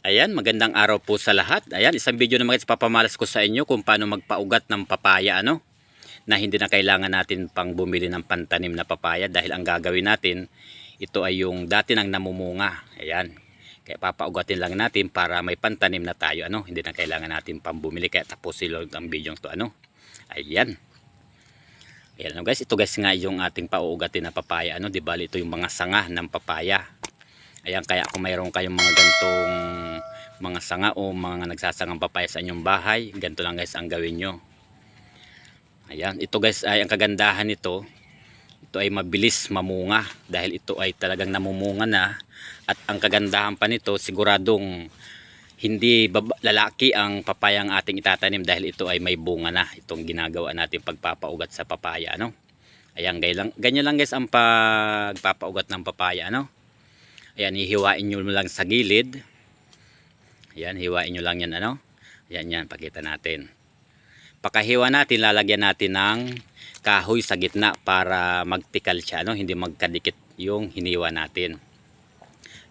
Ayan, magandang araw po sa lahat. Ayan, isang video naman guys, papamalas ko sa inyo kung paano magpaugat ng papaya, ano? Na hindi na kailangan natin pang bumili ng pantanim na papaya dahil ang gagawin natin, ito ay yung dati nang namumunga. Ayan. Kaya papaugatin lang natin para may pantanim na tayo, ano? Hindi na kailangan natin pang bumili. Kaya tapusin lang ang video to, ano? Ayan. Ayan ano guys, ito guys nga yung ating pauugatin na papaya, ano? Di bali ito yung mga sanga ng papaya. Ayan, kaya kung mayroon kayong mga gantong mga sanga o mga nagsasangang papaya sa inyong bahay, ganito lang guys ang gawin nyo. Ayan, ito guys ay ang kagandahan nito, ito ay mabilis mamunga dahil ito ay talagang namumunga na at ang kagandahan pa nito siguradong hindi lalaki ang papayang ating itatanim dahil ito ay may bunga na itong ginagawa natin pagpapaugat sa papaya ano. Ayan, ganyan lang, ganyan lang guys ang pagpapaugat ng papaya ano. Ayan, hihiwain nyo lang sa gilid. Ayan, hiwain nyo lang yan ano. Ayan yan, pakita natin. Pakahiwa natin, lalagyan natin ng kahoy sa gitna para magtikal siya, no? hindi magkadikit yung hiniwa natin.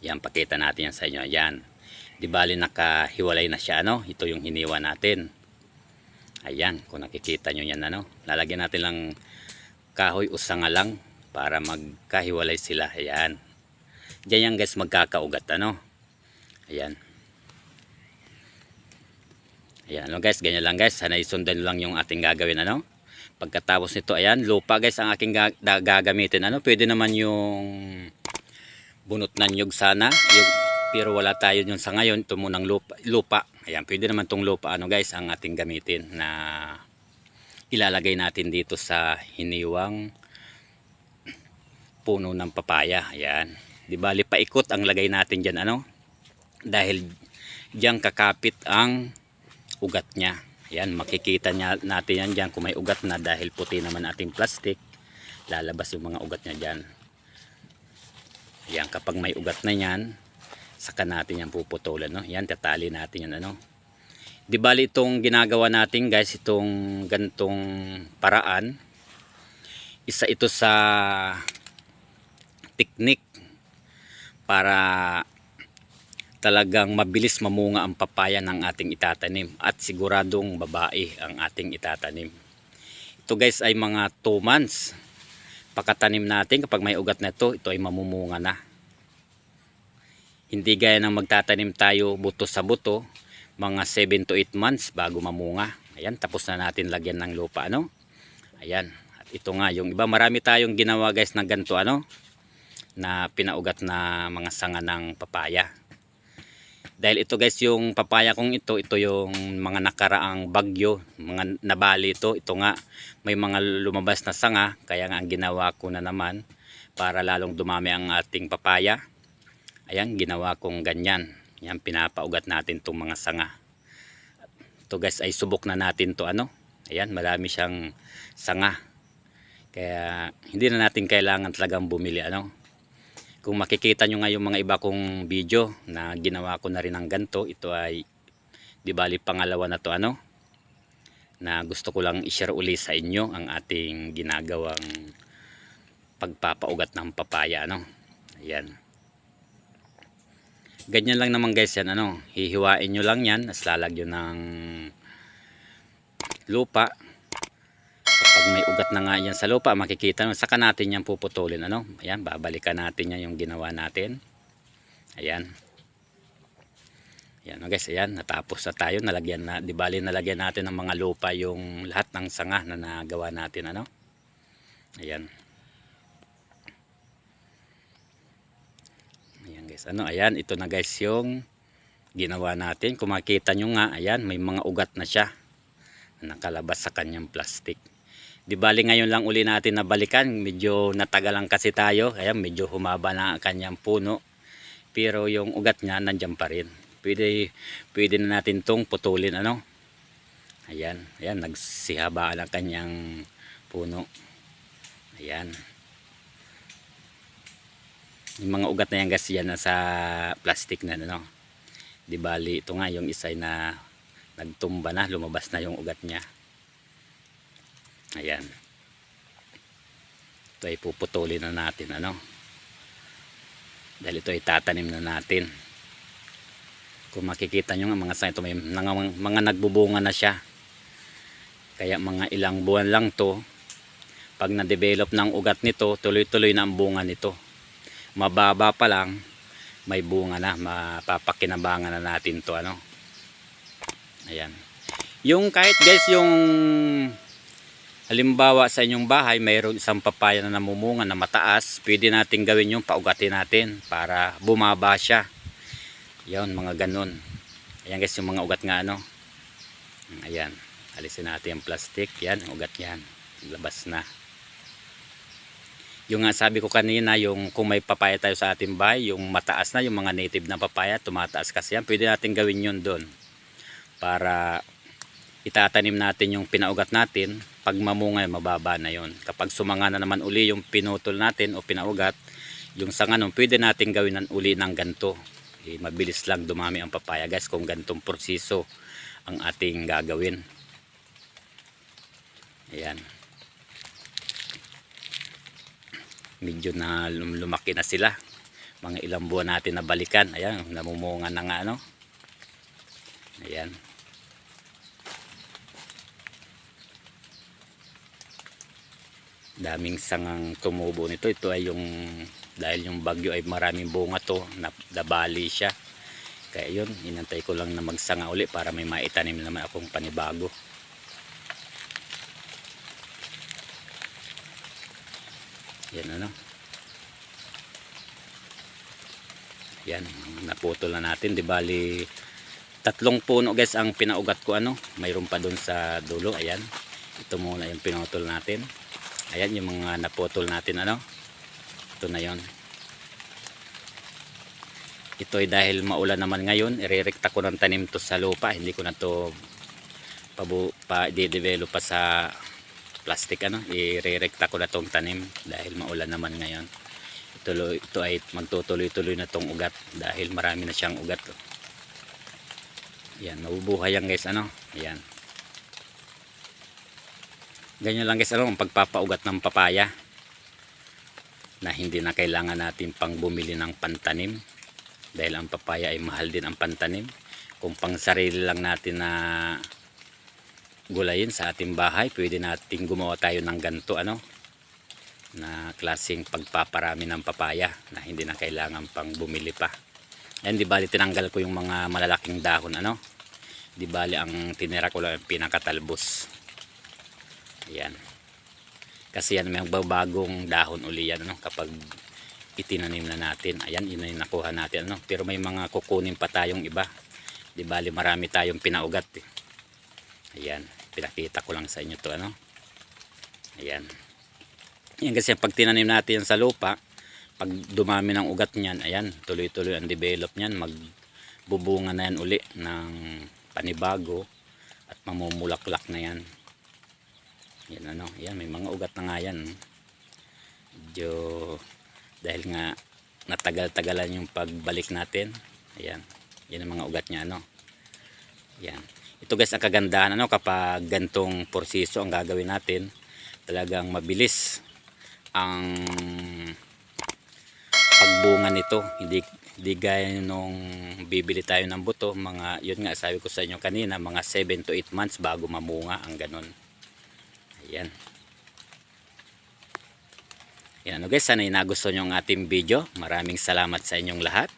Ayan, pakita natin yan sa inyo. Ayan. Di bali nakahiwalay na siya, no? Ito yung hiniwa natin. Ayan, kung nakikita nyo yan, ano? Lalagyan natin lang kahoy o sanga lang para magkahiwalay sila. Ayan. Diyan yan guys magkakaugat, ano? Ayan. Ayan, ano guys, ganyan lang guys. Sana isundan lang yung ating gagawin, ano? Pagkatapos nito, ayan, lupa guys ang aking ga- da- gagamitin. Ano, pwede naman yung bunot ng nyug sana. Yung, pero wala tayo yun sa ngayon. Ito munang lupa, lupa. Ayan, pwede naman tong lupa, ano guys, ang ating gamitin na ilalagay natin dito sa hiniwang puno ng papaya. Ayan. Di bali paikot ang lagay natin dyan, ano? Dahil diyan kakapit ang ugat niya. Yan, makikita niya, natin yan dyan kung may ugat na dahil puti naman ating plastic. Lalabas yung mga ugat niya dyan. Yan, kapag may ugat na yan, saka natin yan puputulan. No? Yan, tatali natin yan. Ano? Di bali itong ginagawa natin guys, itong gantong paraan, isa ito sa technique para talagang mabilis mamunga ang papaya ng ating itatanim at siguradong babae ang ating itatanim. Ito guys ay mga 2 months. Pagkatanim natin kapag may ugat na ito, ito ay mamumunga na. Hindi gaya ng magtatanim tayo buto sa buto, mga 7 to 8 months bago mamunga. Ayan, tapos na natin lagyan ng lupa, ano? Ayan, at ito nga, yung iba marami tayong ginawa guys na ganito, ano? Na pinaugat na mga sanga ng papaya. Dahil ito guys yung papaya kong ito ito yung mga nakaraang bagyo mga nabali ito. Ito nga may mga lumabas na sanga kaya nga ang ginawa ko na naman para lalong dumami ang ating papaya. Ayan ginawa kong ganyan. Yan pinapaugat natin itong mga sanga. Ito guys ay subok na natin to ano? Ayan marami siyang sanga. Kaya hindi na natin kailangan talagang bumili ano kung makikita nyo nga yung mga iba kong video na ginawa ko na rin ng ganto ito ay di bali pangalawa na to ano? Na gusto ko lang i-share uli sa inyo ang ating ginagawang pagpapaugat ng papaya ano? Ayan. Ganyan lang naman guys yan ano? Hihiwain nyo lang yan as lalagyan ng lupa pag may ugat na nga yan sa lupa makikita mo saka natin yan puputulin ano? Ayan babalikan natin yan yung ginawa natin. Ayan. Ayan guys ayan natapos na tayo. Nalagyan na di bali nalagyan natin ng mga lupa yung lahat ng sanga na nagawa natin ano? Ayan. Ayan guys ano? Ayan ito na guys yung ginawa natin. Kung makita nyo nga ayan may mga ugat na siya. Nakalabas sa kanyang plastic Di bali ngayon lang uli natin nabalikan, medyo natagalan kasi tayo, kaya medyo humaba na ang kanyang puno. Pero yung ugat niya nandiyan pa rin. Pwede, pwede na natin tong putulin ano. Ayan, ayan nagsihaba ang kanyang puno. Ayan. Yung mga ugat na yan kasi yan nasa plastic na ano. Di bali ito nga yung isa na nagtumba na, lumabas na yung ugat niya. Ayan. Ito ay puputulin na natin ano. Dahil ito ay tatanim na natin. Kung makikita nyo nga mga sa ito may mga, mga nagbubunga na siya. Kaya mga ilang buwan lang to pag na-develop ng ugat nito, tuloy-tuloy na ang bunga nito. Mababa pa lang, may bunga na, mapapakinabangan na natin to ano. Ayan. Yung kahit guys yung halimbawa sa inyong bahay, mayroon isang papaya na namumunga na mataas, pwede natin gawin yung paugatin natin para bumaba siya. Yan, mga ganun. Ayan guys, yung mga ugat nga ano. Ayan. Alisin natin yung plastic. Yan, ugat yan. Labas na. Yung nga sabi ko kanina, yung kung may papaya tayo sa ating bahay, yung mataas na, yung mga native na papaya, tumataas kasi yan. Pwede natin gawin yun doon. Para itatanim natin yung pinaugat natin. Pag mamunga, mababa na yon. Kapag sumanga na naman uli yung pinutol natin o pinaugat, yung sanga nun, pwede natin gawin ng uli ng ganto. Eh, mabilis lang dumami ang papaya guys kung gantong proseso ang ating gagawin. Ayan. medyo na lum- lumaki na sila mga ilang buwan natin na balikan ayan namumunga na nga ano ayan daming sangang tumubo nito. Ito ay yung dahil yung bagyo ay maraming bunga to na, nabali siya. Kaya yun inantay ko lang na magsanga uli para may maitanim naman akong panibago. Yan ano? Yan naputol na natin. Di bali tatlong puno guys ang pinaugat ko ano? Mayroon pa doon sa dulo ayan. Ito muna yung pinutol natin ayan yung mga naputol natin ano? Ito na yon ito ay dahil maulan naman ngayon irerekta ko ng tanim to sa lupa. Hindi ko na to pabu, pa i-develop pa sa plastic ano? Irerekta ko na tong tanim dahil maulan naman ngayon. Ito, ito ay magtutuloy-tuloy na tong ugat dahil marami na siyang ugat oh. yan mabubuhay yan guys ano? Yan ganyan lang guys ano ang pagpapaugat ng papaya na hindi na kailangan natin pang bumili ng pantanim. Dahil ang papaya ay mahal din ang pantanim. Kung pang sarili lang natin na gulayin sa ating bahay pwede nating gumawa tayo ng ganto ano na klaseng pagpaparami ng papaya na hindi na kailangan pang bumili pa. Yan di bali tinanggal ko yung mga malalaking dahon ano. Di bali ang tinira ko lang yung pinakatalbos yan. Kasi yan may bagong dahon uli yan ano kapag itinanim na natin. Ayan yun yung nakuha natin ano. Pero may mga kukunin pa tayong iba. Di bali marami tayong pinaugat eh. ayan pinakita ko lang sa inyo to ano. Ayan. Yan kasi pag tinanim natin yan sa lupa pag dumami ng ugat niyan ayan tuloy tuloy ang develop niyan. Magbubunga na yan uli ng panibago at mamumulaklak na yan yan ano? Yan may mga ugat na nga yan. Medyo dahil nga natagal-tagalan yung pagbalik natin ayan yan ang mga ugat niya ano? Yan. Ito guys ang kagandahan ano? Kapag gantong porsiso ang gagawin natin talagang mabilis ang pagbunga nito. Hindi hindi gaya nung bibili tayo ng buto mga yun nga sabi ko sa inyo kanina mga 7 to 8 months bago mamunga ang ganon ayan yan ano guys sana nagustuhan nyo ang ating video. Maraming salamat sa inyong lahat